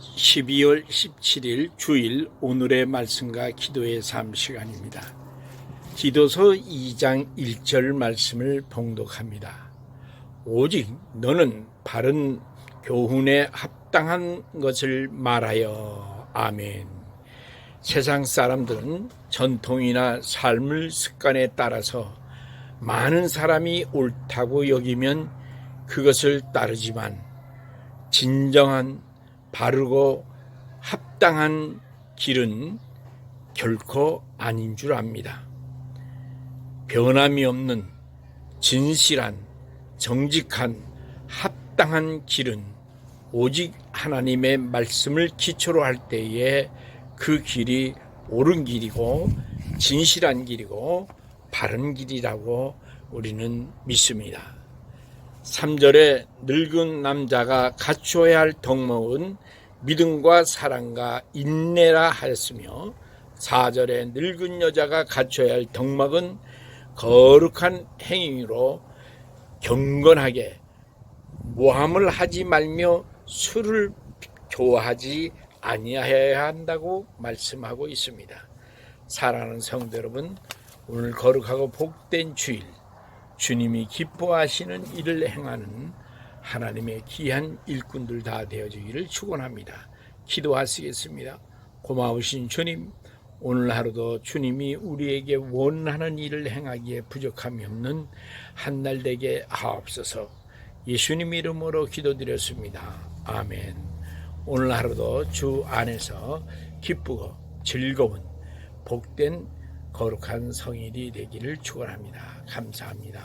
12월 17일 주일 오늘의 말씀과 기도의 삶 시간입니다. 기도서 2장 1절 말씀을 봉독합니다. 오직 너는 바른 교훈에 합당한 것을 말하여 아멘. 세상 사람들은 전통이나 삶을 습관에 따라서 많은 사람이 옳다고 여기면 그것을 따르지만 진정한 바르고 합당한 길은 결코 아닌 줄 압니다. 변함이 없는 진실한 정직한 합당한 길은 오직 하나님의 말씀을 기초로 할 때에 그 길이 옳은 길이고 진실한 길이고 바른 길이라고 우리는 믿습니다. 3절에 늙은 남자가 갖추어야 할 덕목은 믿음과 사랑과 인내라 하였으며 4절에 늙은 여자가 갖춰야 할 덕목은 거룩한 행위로 경건하게 모함을 하지 말며 술을 좋아하지 아니하여야 한다고 말씀하고 있습니다. 사랑하는 성도 여러분, 오늘 거룩하고 복된 주일 주님이 기뻐하시는 일을 행하는 하나님의 귀한 일꾼들 다 되어지기를 축원합니다. 기도하시겠습니다. 고마우신 주님, 오늘 하루도 주님이 우리에게 원하는 일을 행하기에 부족함이 없는 한 날 되게 하옵소서. 예수님 이름으로 기도드렸습니다. 아멘. 오늘 하루도 주 안에서 기쁘고 즐거운 복된 거룩한 성일이 되기를 축원합니다. 감사합니다.